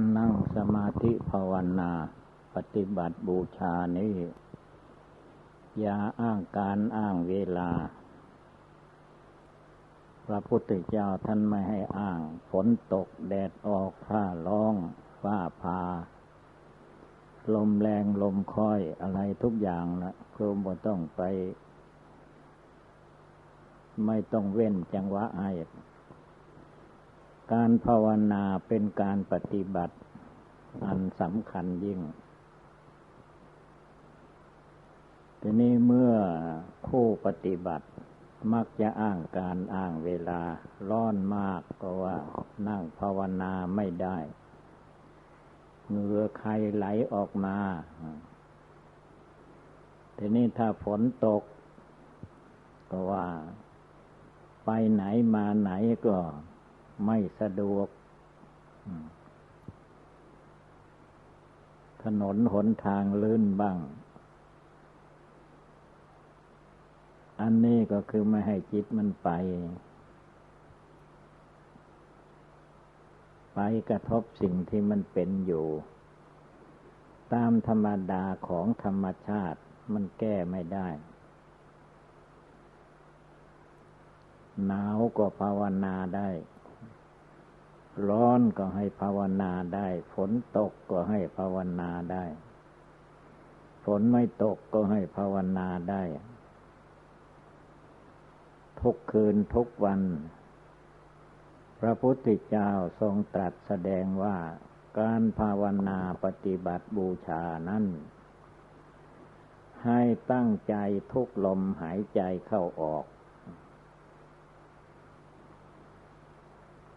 การนั่งสมาธิภาวนา ปฏิบัติบูชานี้ อย่าอ้างการอ้างเวลา พระพุทธเจ้าท่านไม่ให้อ้าง ฝนตกแดดออกฟ้าร้องฟ้าพา ลมแรงลมค่อยอะไรทุกอย่างนะครูบ่ต้องไป ไม่ต้องเว้นจังหวะให้ การภาวนาเป็นการปฏิบัติ อันสำคัญยิ่ง ทีนี้เมื่อผู้ปฏิบัติมักจะอ้างการอ้างเวลาร้อนมากก็ว่านั่งภาวนาไม่ได้เหงื่อใครไหลออกมา ทีนี้ถ้าฝนตก ก็ว่า ไปไหนมาไหนก็ ไม่สะดวก ถนนหนทางลื่นบ้าง อันนี้ก็คือไม่ให้จิตมันไป ไปกระทบสิ่งที่มันเป็นอยู่ ตามธรรมดาของธรรมชาติมันแก้ไม่ได้หนาวก็ภาวนาได้ ร้อนก็ให้ภาวนาได้ ฝนตกก็ให้ภาวนาได้ ฝนไม่ตกก็ให้ภาวนาได้ ทุกคืนทุกวัน พระพุทธเจ้าทรงตรัสแสดงว่าการภาวนาปฏิบัติบูชานั้นให้ตั้งใจทุกลมหายใจเข้าออก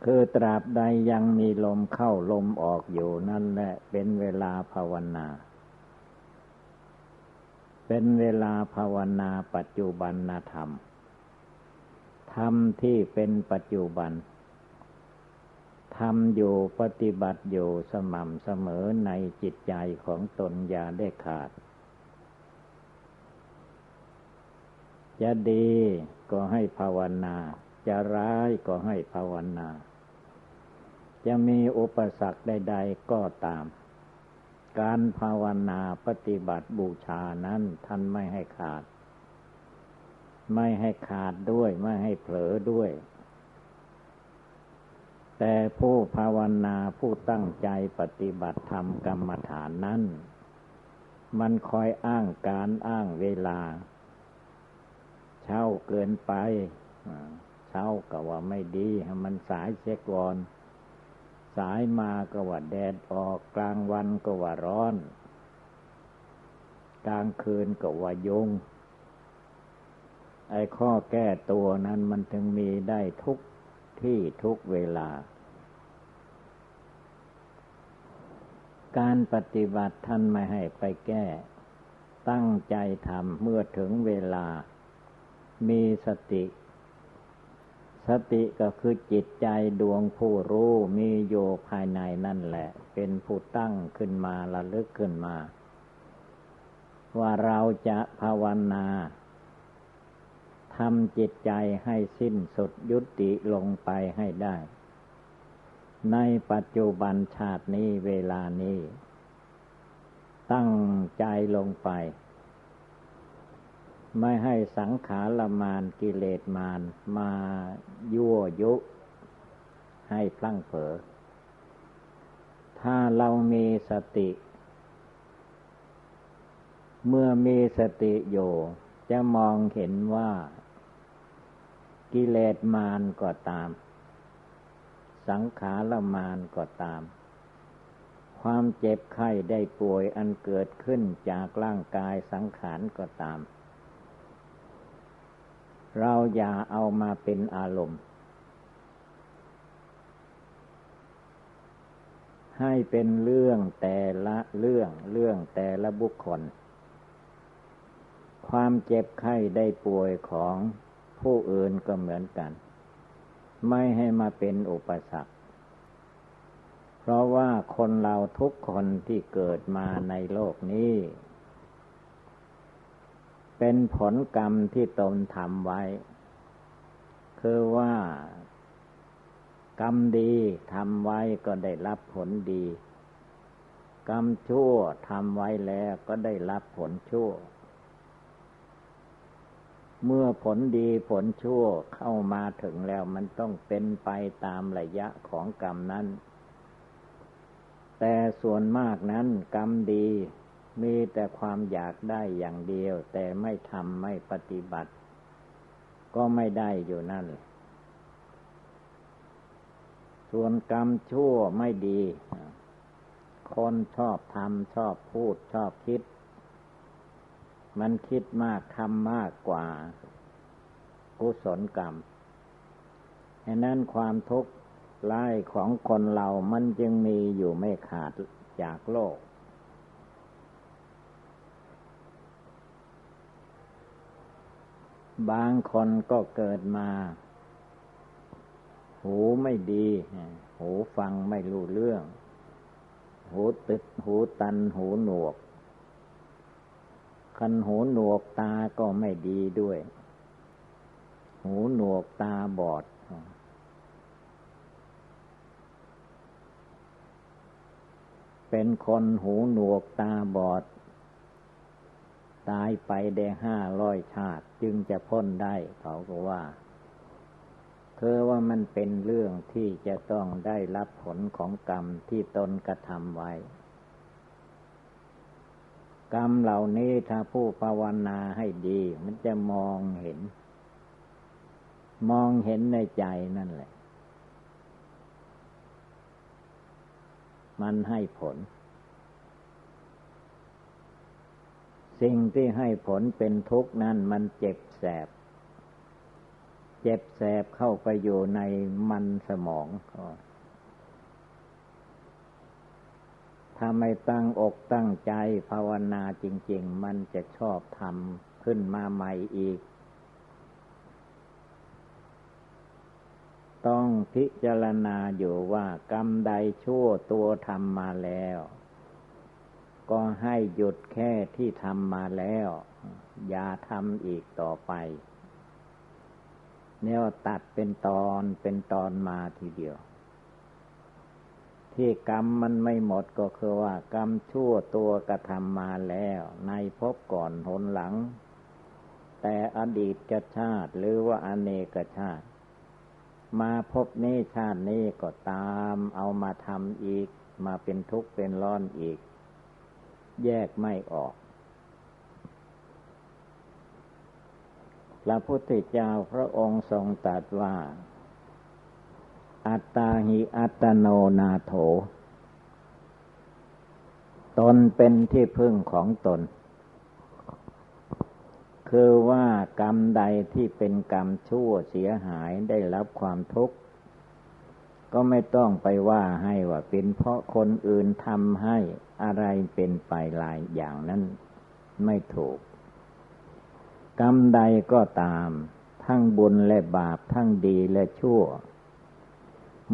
คือตราบใดยังมีลมเข้าลมออกอยู่นั่นแหละเป็นเวลาภาวนา เป็นเวลาภาวนาปัจจุบันธรรม ธรรมที่เป็นปัจจุบันทำอยู่ปฏิบัติอยู่สม่ำเสมอในจิตใจของตนอย่าได้ขาด จะดีก็ให้ภาวนาจะร้ายก็ให้ภาวนา จะมีอุปสรรคใด ๆ ก็ตาม การภาวนาปฏิบัติบูชานั้นท่านไม่ให้ขาด ไม่ให้ขาดด้วย ไม่ให้เผลอด้วย แต่ผู้ภาวนาผู้ตั้งใจปฏิบัติธรรมกรรมฐานนั้น มันคอยอ้างการอ้างเวลา เช่าเกินไป เช่าก็ว่าไม่ดี มันสายเสียก่อน สายมาก็ว่าแดดออกกลางวันก็ว่าร้อน กลางคืนก็ว่ายุงไอ้ข้อแก้ตัวนั้นมันถึงมีได้ทุกที่ทุกเวลา การปฏิบัติท่านไม่ให้ไปแก้ ตั้งใจทำเมื่อถึงเวลา มีสติ สติก็คือจิตใจดวงผู้รู้มีโยภายในนั่นแหละ เป็นผู้ตั้งขึ้นมาระลึกขึ้นมา ว่าเราจะภาวนาทำจิตใจให้สิ้นสุดยุติลงไปให้ได้ ในปัจจุบันชาตินี้เวลานี้ ตั้งใจลงไป ไม่ให้สังขารมานกิเลสมานมายั่วยุ ให้พลั้งเผลอถ้าเรามีสติ เมื่อมีสติอยู่จะมองเห็นว่า กิเลสมานก็ตาม สังขารมานก็ตาม ความเจ็บไข้ได้ป่วยอันเกิดขึ้นจากร่างกายสังขารก็ตาม เราอย่าเอามาเป็นอารมณ์ ให้เป็นเรื่องแต่ละเรื่องเรื่องแต่ละบุคคล ความเจ็บไข้ได้ป่วยของผู้อื่นก็เหมือนกัน ไม่ให้มาเป็นอุปสรรค เพราะว่าคนเราทุกคนที่เกิดมาในโลกนี้ เป็นผลกรรมที่ตนทำไว้ คือว่ากรรมดีทำไว้ก็ได้รับผลดี กรรมชั่วทำไว้แล้วก็ได้รับผลชั่ว เมื่อผลดีผลชั่วเข้ามาถึงแล้วมันต้องเป็นไปตามระยะของกรรมนั้น แต่ส่วนมากนั้นกรรมดี มีแต่ความอยากได้อย่างเดียว แต่ไม่ทำไม่ปฏิบัติ ก็ไม่ได้อยู่นั่น ส่วนกรรมชั่วไม่ดี คนชอบทำชอบพูดชอบคิด มันคิดมากทำมากกว่า กุศลกรรมดังนั้นความทุกข์ร้ายของคนเรามันจึงมีอยู่ไม่ขาดจากโลก บางคนก็เกิดมา หูไม่ดี หูฟังไม่รู้เรื่อง หูติดหูตันหูหนวก คันหูหนวกตาก็ไม่ดีด้วย หูหนวกตาบอด เป็นคนหูหนวกตาบอด ตายไปได้ห้าร้อยชาติ จึงจะพ้นได้เขาก็ว่า คือว่ามันเป็นเรื่องที่จะต้องได้รับผลของกรรมที่ตนกระทำไว้ กรรมเหล่านี้ถ้าผู้ภาวนาให้ดี มันจะมองเห็น มองเห็นในใจนั่นแหละ มันให้ผล สิ่งที่ให้ผลเป็นทุกข์นั้นมันเจ็บแสบ เจ็บแสบเข้าไปอยู่ในมันสมอง ถ้าไม่ตั้งอกตั้งใจภาวนาจริง ๆ มันจะชอบทำขึ้นมาใหม่อีก ต้องพิจารณาอยู่ว่ากรรมใดชั่วตัวทำมาแล้ว ก็ให้หยุดแค่ที่ทำมาแล้ว อย่าทำอีกต่อไปเนี่ยตัดเป็นตอนเป็นตอนมาทีเดียว ที่กรรมมันไม่หมดก็คือว่ากรรมชั่วตัวกระทำมาแล้ว ในพบก่อนหนหลัง แต่อดีตกชาติหรือว่าอเนกชาติ มาพบนี้ชาตินี้ก็ตาม เอามาทำอีก มาเป็นทุกข์เป็นร้อนอีก แยกไม่ออก พระพุทธเจ้าพระองค์ทรงตรัสว่า อัตตาหิอัตโนนาโถ ตนเป็นที่พึ่งของตน คือว่ากรรมใดที่เป็นกรรมชั่วเสียหายได้รับความทุกข์ ก็ไม่ต้องไปว่าให้ว่าเป็นเพราะคนอื่นทำให้อะไรเป็นไปหลายอย่างนั้นไม่ถูก กรรมใดก็ตาม ทั้งบุญและบาปทั้งดีและชั่ว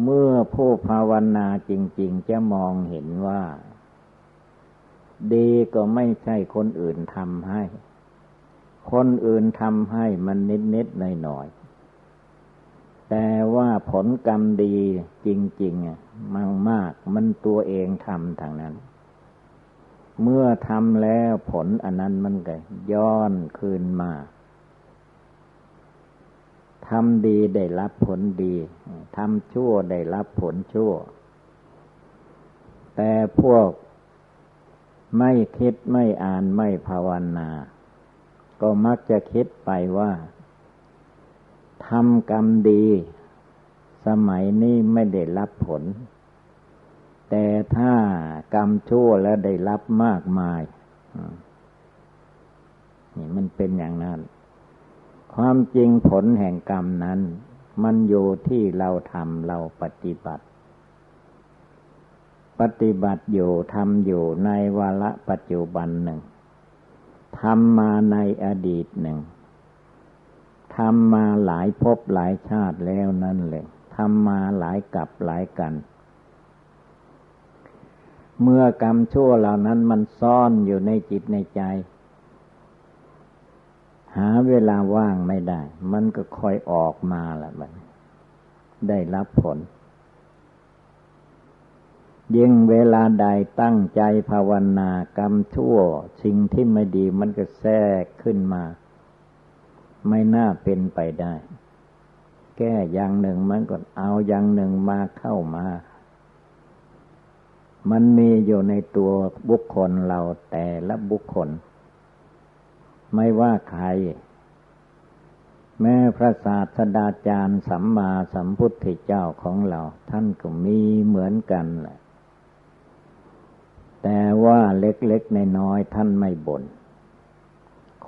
เมื่อผู้ภาวนาจริง ๆ จะมองเห็นว่า ดีก็ไม่ใช่คนอื่นทำให้ คนอื่นทำให้มันนิดๆหน่อยๆ แต่ว่าผลกรรมดีจริงๆมันมากมันตัวเองทำทางนั้น เมื่อทำแล้วผลอันนั้นมันก็ย้อนคืนมาทำดีได้รับผลดี ทำชั่วได้รับผลชั่ว แต่พวกไม่คิดไม่อ่านไม่ภาวนา ก็มักจะคิดไปว่า ทำกรรมดี สมัยนี้ไม่ได้รับผล แต่ถ้ากรรมชั่วแล้วได้รับมากมายนี่มันเป็นอย่างนั้น ความจริงผลแห่งกรรมนั้น มันอยู่ที่เราทำเราปฏิบัติ ปฏิบัติอยู่ทำอยู่ในวาระปัจจุบันหนึ่งทำมาในอดีตหนึ่ง ทำมาหลายภพหลายชาติแล้วนั่นเลยทำมาหลายกับหลายกัน เมื่อกรรมชั่วเหล่านั้นมันซ่อนอยู่ในจิตในใจ หาเวลาว่างไม่ได้ มันก็คอยออกมาละมันได้รับผล ยิ่งเวลาใดตั้งใจภาวนากรรมชั่ว สิ่งที่ไม่ดีมันก็แทรกขึ้นมา ไม่น่าเป็นไปได้ แก้อย่างหนึ่งมันก็เอาอย่างหนึ่งมาเข้ามา มันมีอยู่ในตัวบุคคลเราแต่ละบุคคล ไม่ว่าใคร แม้พระศาสดาจารย์สัมมาสัมพุทธเจ้าของเรา ท่านก็มีเหมือนกันแหละแต่ว่าเล็กๆในน้อยท่านไม่บน่น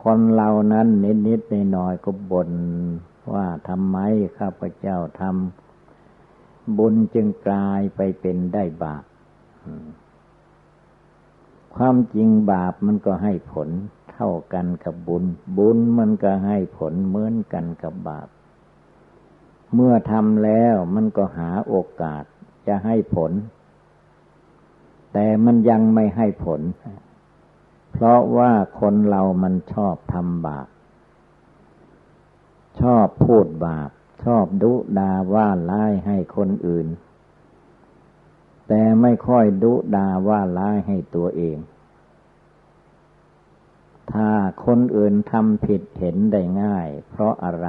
คนเรานั้นนิดๆน้อยๆก็บ่นว่าทำไมข้าพเจ้าทำบุญจึงกลายไปเป็นได้บาปความจริงบาปมันก็ให้ผลเท่ากันกับบุญ บุญมันก็ให้ผลเหมือนกันกับบาป เมื่อทำแล้วมันก็หาโอกาสจะให้ผล แต่มันยังไม่ให้ผล เพราะว่าคนเรามันชอบทำบาป ชอบพูดบาป ชอบดุดาว่าร้ายให้คนอื่น แต่ไม่ค่อยดุดาว่าร้ายให้ตัวเอง ถ้าคนอื่นทำผิดเห็นได้ง่าย เพราะอะไร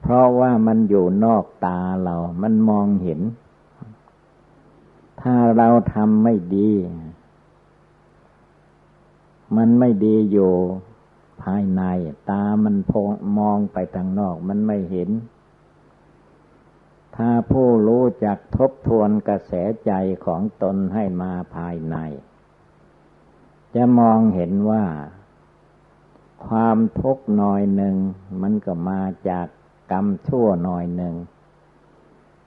เพราะว่ามันอยู่นอกตาเรา มันมองเห็น ถ้าเราทำไม่ดี มันไม่ดีอยู่ภายใน ตามันมองไปทางนอก มันไม่เห็น ถ้าผู้รู้จักทบทวนกระแสใจของตนให้มาภายใน จะมองเห็นว่า ความทุกข์น้อยหนึ่ง มันก็มาจากกรรมชั่วหน้อยหนึ่ง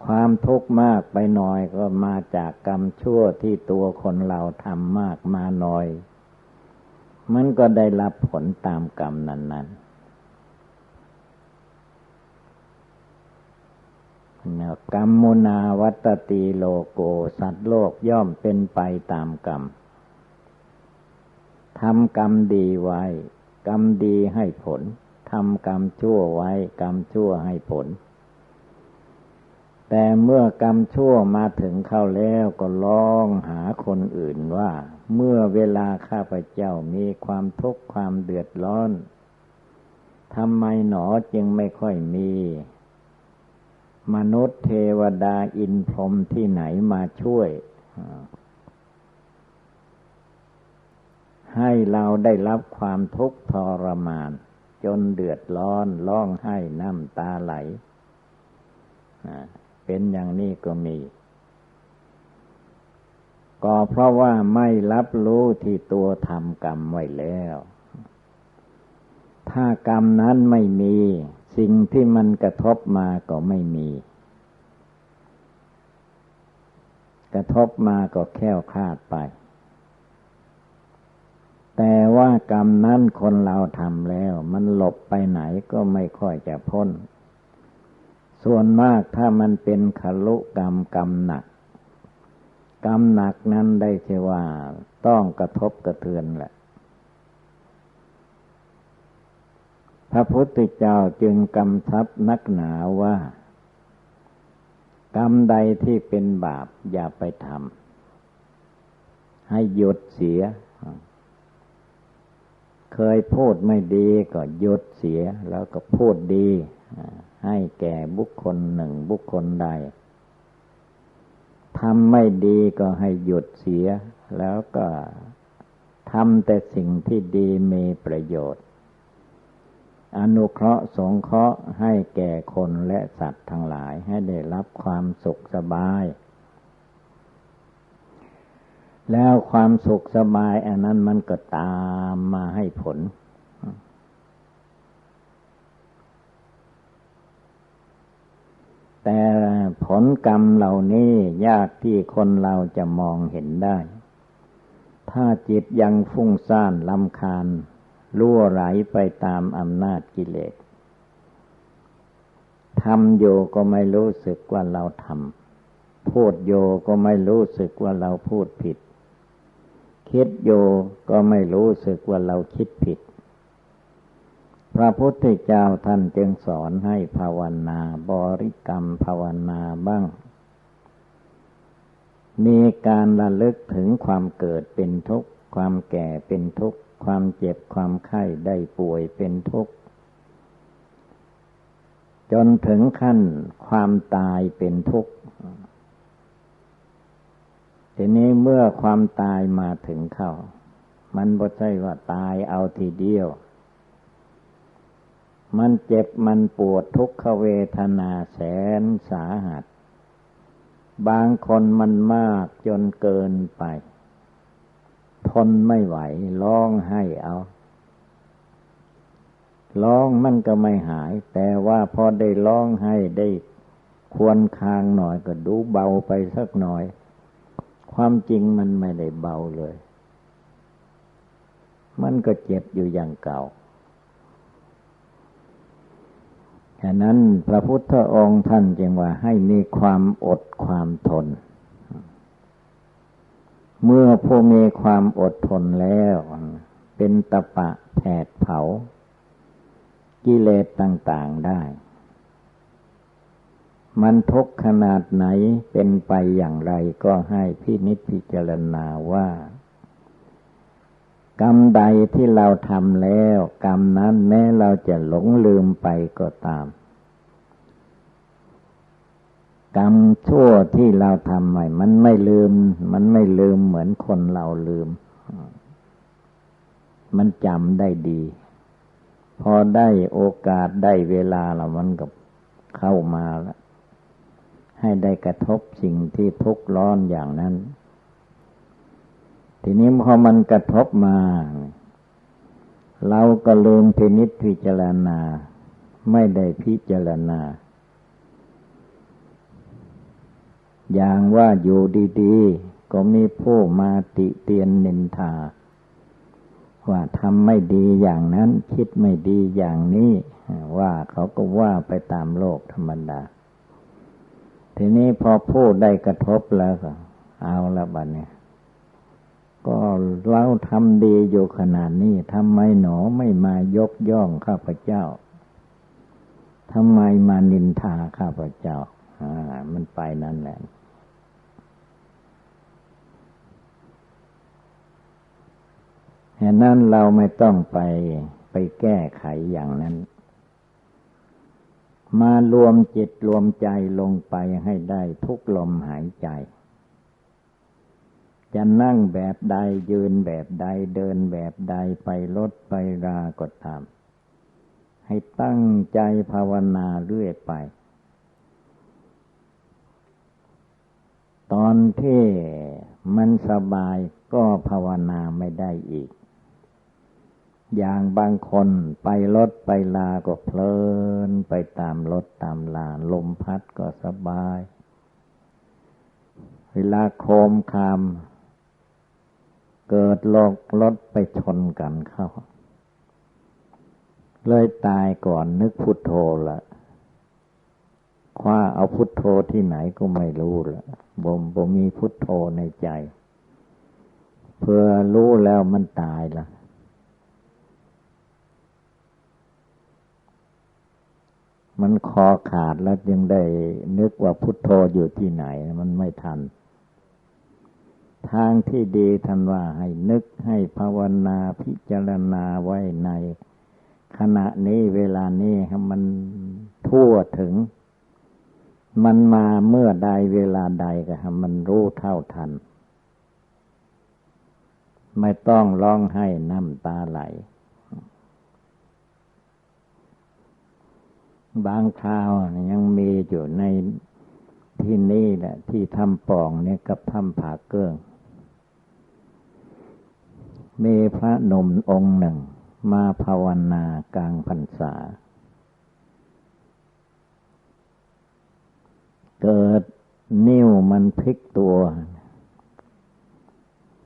ความทุกข์มากไปหน่อยก็มาจากกรรมชั่วที่ตัวคนเราทำมากมาหน่อย มันก็ได้รับผลตามกรรมนั้น ๆ กรรมมุนาวัตติโลโกสัตว์โลกย่อมเป็นไปตามกรรมทำกรรมดีไว้ กรรมดีให้ผลทำกรรมชั่วไว้ กรรมชั่วให้ผล แต่เมื่อกรรมชั่วมาถึงเข้าแล้วก็ร้องหาคนอื่นว่า เมื่อเวลาข้าพเจ้ามีความทุกข์ความเดือดร้อนทำไมหนอจึงไม่ค่อยมี มนุษย์เทวดาอินพรหมที่ไหนมาช่วย ให้เราได้รับความทุกข์ทรมาน จนเดือดร้อนร้องไห้น้ำตาไหล เป็นอย่างนี้ก็มี ก็เพราะว่าไม่รับรู้ที่ตัวทำกรรมไว้แล้ว ถ้ากรรมนั้นไม่มี สิ่งที่มันกระทบมาก็ไม่มี กระทบมาก็แค่วคลาดไป แต่ว่ากรรมนั้นคนเราทำแล้ว มันหลบไปไหนก็ไม่ค่อยจะพ้น ส่วนมากถ้ามันเป็นขลุกรรมกรรมหนัก กรรมหนักนั้นได้เชว่า ต้องกระทบกระเทือนแหละ พระพุทธเจ้าจึงกำชับนักหนาว่า กรรมใดที่เป็นบาปอย่าไปทำให้หยุดเสีย เคยพูดไม่ดีก็หยุดเสียแล้วก็พูดดี ให้แก่บุคคลหนึ่งบุคคลใด ทำไม่ดีก็ให้หยุดเสีย แล้วก็ทำแต่สิ่งที่ดีมีประโยชน์ อนุเคราะห์สงเคราะห์ให้แก่คนและสัตว์ทั้งหลายให้ได้รับความสุขสบาย แล้วความสุขสบายอันนั้นมันก็ตามมาให้ผล แต่ผลกรรมเหล่านี้ยากที่คนเราจะมองเห็นได้ ถ้าจิตยังฟุ้งซ่านลำคาญล่วไหลไปตามอำนาจกิเลสทำโยก็ไม่รู้สึกว่าเราทำพูดโยก็ไม่รู้สึกว่าเราพูดผิด คิดโยก็ไม่รู้สึกว่าเราคิดผิด พระพุทธเจ้าท่านจึงสอนให้ภาวนาบริกรรมภาวนาบ้าง มีการระลึกถึงความเกิดเป็นทุกข์ ความแก่เป็นทุกข์ ความเจ็บความไข้ได้ป่วยเป็นทุกข์ จนถึงขั้นความตายเป็นทุกข์ทีนี้เมื่อความตายมาถึงเข้า มันบ่ใช่ว่าตายเอาทีเดียว มันเจ็บมันปวดทุกขเวทนาแสนสาหัส บางคนมันมากจนเกินไป ทนไม่ไหวร้องให้เอาร้องมันก็ไม่หาย แต่ว่าพอได้ร้องให้ได้ควรคางหน่อยก็ดูเบาไปสักหน่อย ความจริงมันไม่ได้เบาเลย มันก็เจ็บอยู่อย่างเก่า ฉะนั้นพระพุทธองค์ท่านจึงว่าให้มีความอดความทน เมื่อผู้มีความอดทนแล้ว เป็นตะปะแผดเผา กิเลสต่างๆได้ มันทุกขนาดไหนเป็นไปอย่างไรก็ให้พินิจพิจารณาว่า กรรมใดที่เราทำแล้ว กรรมนั้นแม้เราจะหลงลืมไปก็ตาม กรรมชั่วที่เราทำใหม่ มันไม่ลืม มันไม่ลืมเหมือนคนเราลืม มันจำได้ดี พอได้โอกาสได้เวลาเรามันก็เข้ามาแล้วให้ได้กระทบสิ่งที่ทุกข์ร้อนอย่างนั้น ทีนี้พอมันกระทบมา เราก็ลืมพินิจพิจารณา ไม่ได้พิจารณา อย่างว่าอยู่ดีๆ ก็มีผู้มาติเตียนนินทา ว่าทำไม่ดีอย่างนั้น คิดไม่ดีอย่างนี้ ว่าเขาก็ว่าไปตามโลกธรรมดา ทีนี้พอพูดได้กระทบแล้วก็ เอาละบัดเนี่ย ก็เราทำดีอยู่ขนาดนี้ทำไมหนอไม่มายกย่องข้าพเจ้าทำไมมานินทาข้าพเจ้า อ่า มันไปนั่นแหละฉะนั้นเราไม่ต้องไปไปแก้ไขอย่างนั้น มารวมจิตรวมใจลงไปให้ได้ทุกลมหายใจ จะนั่งแบบใดยืนแบบใดเดินแบบใดไปรถไปราก็ตาม ให้ตั้งใจภาวนาเรื่อยไป ตอนที่มันสบายก็ภาวนาไม่ได้อีก อย่างบางคนไปรถไปลาก็เพลินไปตามรถตามลาลมพัดก็สบายเวลาโคมคาม เกิดลกรถไปชนกันเข้า เลยตายก่อนนึกพุทโธละคว้าเอาพุทโธที่ไหนก็ไม่รู้ละบ่มบ่มีพุทโธในใจ เพื่อรู้แล้วมันตายละมันคอขาดแล้วยังได้นึกว่าพุทโธอยู่ที่ไหน มันไม่ทัน ทางที่ดีท่านว่าให้นึกให้ภาวนาพิจารณาไว้ใน ขณะนี้เวลานี้ให้มันทั่วถึง มันมาเมื่อใดเวลาใดก็ให้มันรู้เท่าทัน ไม่ต้องร้องให้น้ำตาไหล บางคราวยังมีอยู่ในที่นี่แหละที่ทำปองเนี่ยกับทำผาเกิ้ง มีพระนมองค์หนึ่ง มาภาวนากลางพรรษา เกิดนิ้วมันพลิกตัว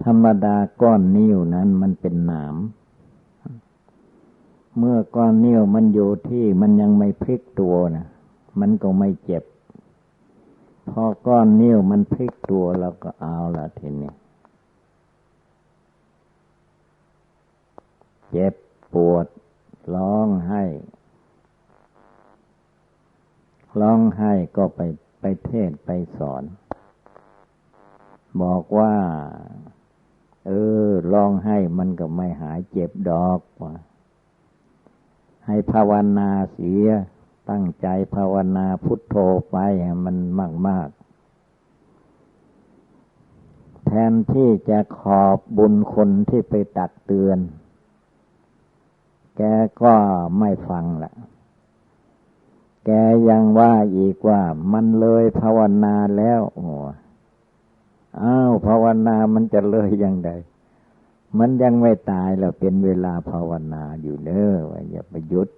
ธรรมดาก้อนนิ้วนั้นมันเป็นหนาม เมื่อก้อนนิ้วมันอยู่ที่มันยังไม่พลิกตัวนะมันก็ไม่เจ็บ พอก้อนนิ้วมันพลิกตัวเราก็เอาละทีนี้ เจ็บปวด ร้องไห้ ร้องไห้ก็ไปไปเทศไปสอน บอกว่า เออลองให้มันก็ไม่หายเจ็บดอกว่าให้ภาวนาเสีย ตั้งใจภาวนาพุทโธไปมันมากมากแทนที่จะขอบบุญคนที่ไปตักเตือน แกก็ไม่ฟังละแกยังว่าอีกว่ามันเลยภาวนาแล้วโอ้อ้าวภาวนามันจะเลยยังไงมันยังไม่ตายแล้วเป็นเวลาภาวนาอยู่เนอว่าอย่าไปยุด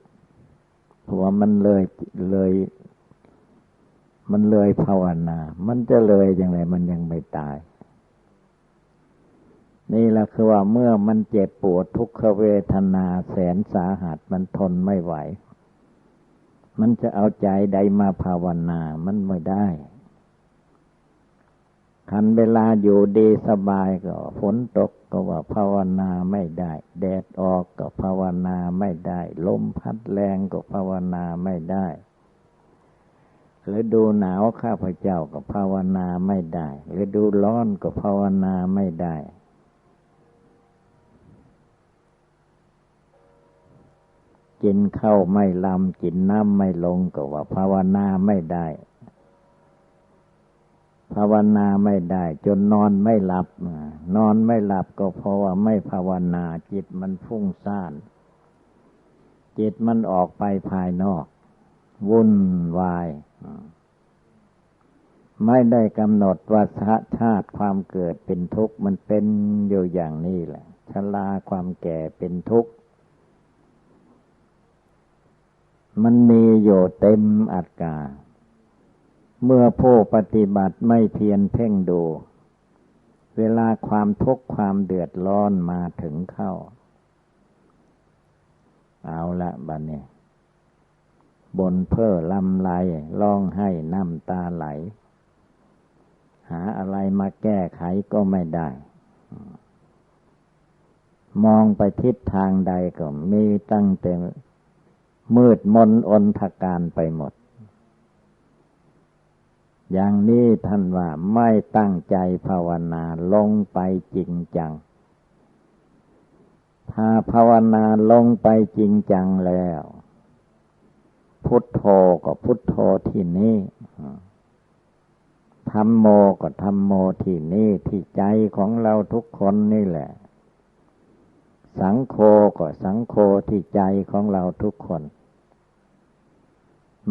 เพราะว่ามันเลยเลย มันเลยภาวนา มันจะเลยยังไงมันยังไม่ตาย นี่แหละคือว่าเมื่อมันเจ็บปวดทุกขเวทนาแสนสาหัสมันทนไม่ไหว มันจะเอาใจใดมาภาวนามันไม่ได้คันเวลาอยู่ดีสบายก็ฝนตกก็ว่าภาวนาไม่ได้ แดดออกก็ภาวนาไม่ได้ ลมพัดแรงก็ภาวนาไม่ได้หรือดูหนาวข้าพเจ้าก็ภาวนาไม่ได้หรือดูร้อนก็ภาวนาไม่ได้ กินข้าวไม่ลำกินน้ำไม่ลงก็ว่าภาวนาไม่ได้ ภาวนาไม่ได้ จนนอนไม่หลับ นอนไม่หลับก็เพราะว่าไม่ภาวนาจิตมันฟุ้งซ่าน จิตมันออกไปภายนอก วุ่นวายไม่ได้กำหนดว่าชาติความเกิดเป็นทุกข์มันเป็นอยู่อย่างนี้แหละชราความแก่เป็นทุกข์ มันมีอยู่เต็มอัตกา เมื่อผู้ปฏิบัติไม่เพียรเพ่งดู เวลาความทุกข์ความเดือดร้อนมาถึงเข้า เอาละบัดนี้บนเพ้อลำไรร้องให้น้ำตาไหล หาอะไรมาแก้ไขก็ไม่ได้ มองไปทิศทางใดก็มีตั้งแต่ มืดมนอนทการไปหมด อย่างนี้ท่านว่าไม่ตั้งใจภาวนาลงไปจริงจัง ถ้าภาวนาลงไปจริงจังแล้ว พุทโธก็พุทโธที่นี่ธรรมโมก็ธรรมโมที่นี่ที่ใจของเราทุกคนนี่แหละ สังโฆก็สังโฆที่ใจของเราทุกคน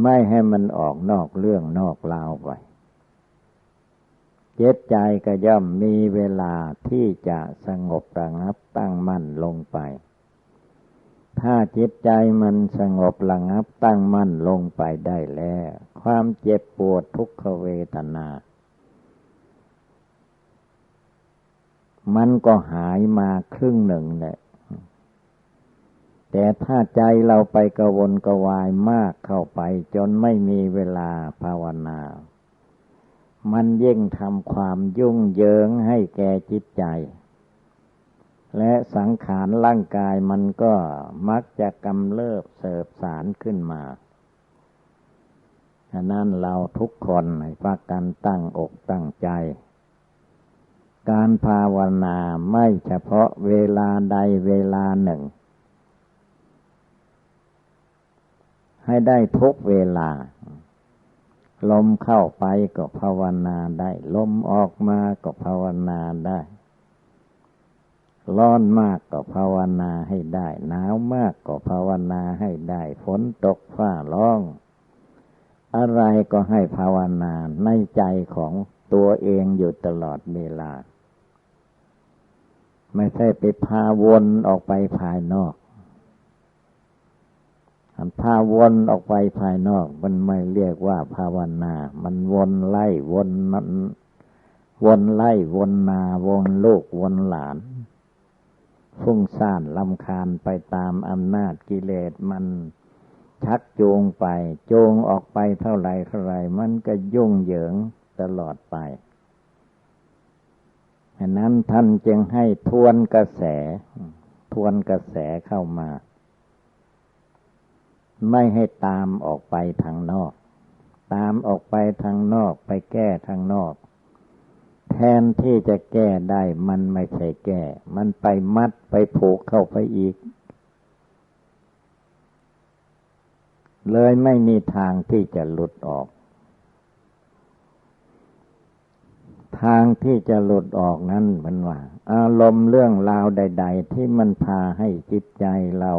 ไม่ให้มันออกนอกเรื่องนอกราวไปเจ็บใจก็ย่อมมีเวลาที่จะสงบระงับตั้งมั่นลงไป ถ้าจิตใจมันสงบระงับตั้งมั่นลงไปได้แล้ว ความเจ็บปวดทุกขเวทนา มันก็หายมาครึ่งหนึ่งแหละ แต่ถ้าใจเราไปกระวนกระวายมากเข้าไป จนไม่มีเวลาภาวนา มันยิ่งทำความยุ่งเหยิงให้แก่จิตใจ และสังขารร่างกายมันก็มักจะกำเริบเสบสารขึ้นมาฉะนั้นเราทุกคนให้พากันตั้งอกตั้งใจ การภาวนาไม่เฉพาะเวลาใดเวลาหนึ่ง ให้ได้ทุกเวลา ลมเข้าไปก็ภาวนาได้ ลมออกมาก็ภาวนาได้ ร้อนมากก็ภาวนาให้ได้ หนาวมากก็ภาวนาให้ได้ ฝนตกฟ้าร้อง อะไรก็ให้ภาวนาในใจของตัวเองอยู่ตลอดเวลา ไม่ใช่ไปพาวนออกไปภายนอก พาวนออกไปภายนอก มันไม่เรียกว่าภาวนา มันวนไล่วนมันวนไล่วนนา วนลูกวนหลาน ฟุ้งซ่านลำคาญไปตามอำนาจกิเลสมันชักจูงไปจูงออกไปเท่าไรเท่าไรมันก็ยุ่งเหยิงตลอดไปฉะนั้นท่านจึงให้ทวนกระแส ทวนกระแสเข้ามา ไม่ให้ตามออกไปทางนอก ตามออกไปทางนอกไปแก้ทางนอก แทนที่จะแก้ได้มันไม่ใช่แก้ มันไปมัดไปผูกเข้าไปอีก เลยไม่มีทางที่จะหลุดออก ทางที่จะหลุดออกนั้นมันว่า อารมณ์เรื่องราวใด ๆ ที่มันพาให้จิตใจเรา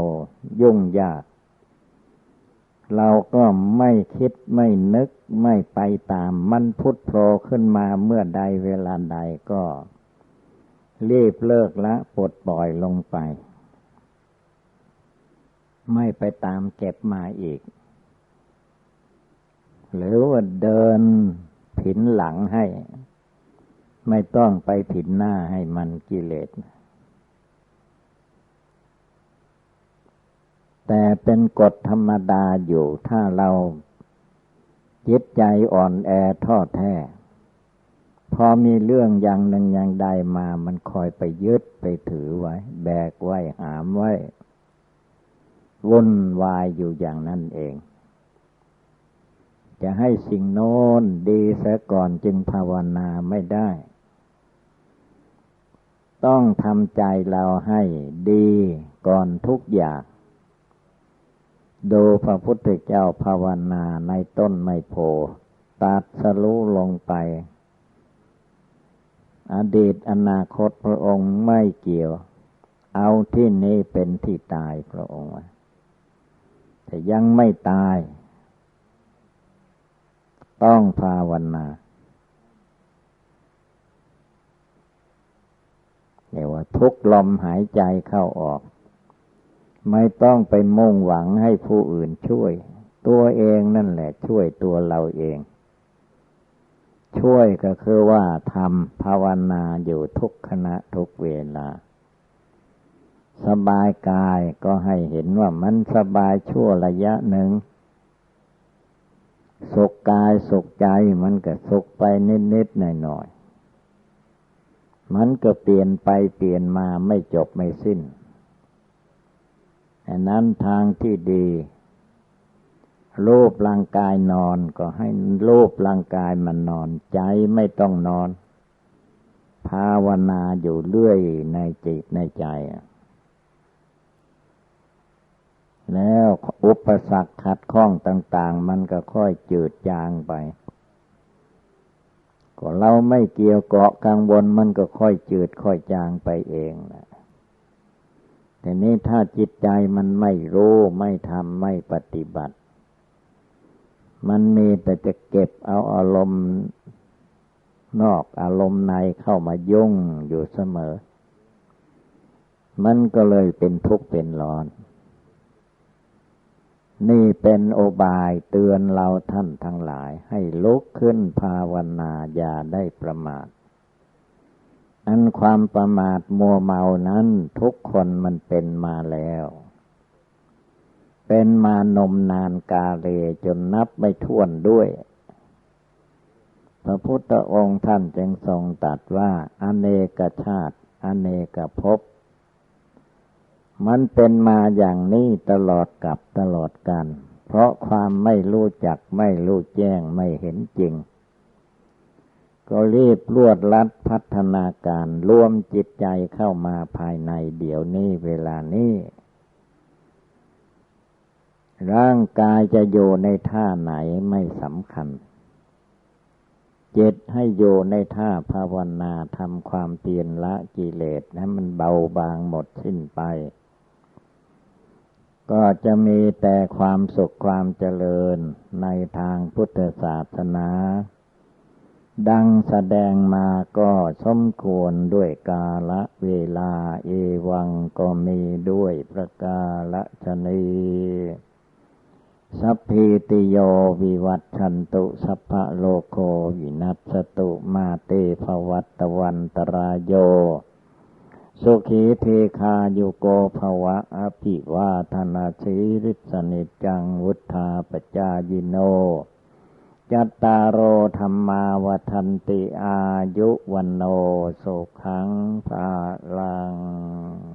ยุ่งยาก เราก็ไม่คิดไม่นึกไม่ไปตาม มันพุทโธขึ้นมาเมื่อใดเวลาใดก็ รีบเลิกละปลดปล่อยลงไป ไม่ไปตามเก็บมาอีก หรือว่าเดินผินหลังให้ ไม่ต้องไปผินหน้าให้มันกิเลส แต่เป็นกฎธรรมดาอยู่ถ้าเราจิตใจอ่อนแอท้อแท้ พอมีเรื่องอย่างหนึ่งอย่างใดมามันคอยไปยึดไปถือไว้ แบกไว้หามไว้วุ่นวายอยู่อย่างนั้นเอง จะให้สิ่งโน้นดีเสียก่อนจึงภาวนาไม่ได้ ต้องทำใจเราให้ดีก่อนทุกอย่าง ดูพระพุทธเจ้าภาวนาในต้นไมโพตัดสรู้ลงไป อดีตอนาคตพระองค์ไม่เกี่ยว เอาที่นี้เป็นที่ตายพระองค์แต่ยังไม่ตาย ต้องภาวนาเรียกว่าทุกลมหายใจเข้าออก ไม่ต้องไปมุ่งหวังให้ผู้อื่นช่วย ตัวเองนั่นแหละช่วยตัวเราเอง ช่วยก็คือว่าทำภาวนาอยู่ทุกขณะทุกเวลา สบายกายก็ให้เห็นว่ามันสบายชั่วระยะหนึ่งสุขกายสุขใจมันก็สุขไปนิดๆหน่อยๆมันก็เปลี่ยนไปเปลี่ยนมาไม่จบไม่สิ้น อันนั้นทางที่ดีรูปร่างกายนอนก็ให้รูปร่างกายมันนอน ใจไม่ต้องนอน ภาวนาอยู่เรื่อยในจิตในใจ แล้วอุปสรรคขัดข้องต่าง ๆ มันก็ค่อยจืดจางไป ก็เราไม่เกี่ยวเกาะกังวลมันก็ค่อยจืดค่อยจางไปเองนะ แต่นี้ถ้าจิตใจมันไม่รู้ไม่ทำไม่ปฏิบัติ มันมีแต่จะเก็บเอาอารมณ์นอกอารมณ์ในเข้ามายุ่งอยู่เสมอ มันก็เลยเป็นทุกข์เป็นร้อน นี่เป็นโอบายเตือนเราท่านทั้งหลาย ให้ลุกขึ้นภาวนาอย่าได้ประมาท อันความประมาทมัวเมานั้นทุกคนมันเป็นมาแล้ว เป็นมานมนานกาเลจนนับไม่ถ้วนด้วย พระพุทธองค์ท่านจึงทรงตัดว่า อเนกชาติ อเนกภพมันเป็นมาอย่างนี้ตลอดกับตลอดกัน เพราะความไม่รู้จักไม่รู้แจ้งไม่เห็นจริง ก็รีบรวดลัดพัฒนาการรวมจิตใจเข้ามาภายในเดี๋ยวนี้เวลานี้ ร่างกายจะอยู่ในท่าไหนไม่สำคัญ เจิตให้อยู่ในท่าภาวนาทำความเปลี่ยนละกิเลสให้มันเบาบางหมดสิ้นไป ก็จะมีแต่ความสุขความเจริญในทางพุทธศาสนา ดังแสดงมาก็สมควรด้วยกาละเวลาเอวังก็มีด้วยประกาละชนีสัพพิติโยวิวัตชันตุ สัพพะโลโควินัสตุมาเตภวัตวันตรายโย สุขีเทคาโยโกภวะอภิวาธนาชีริสนิจังวุธาปจายิโน จัตตารโอธรรมาวันติอายุวันโนสุขังภาลัง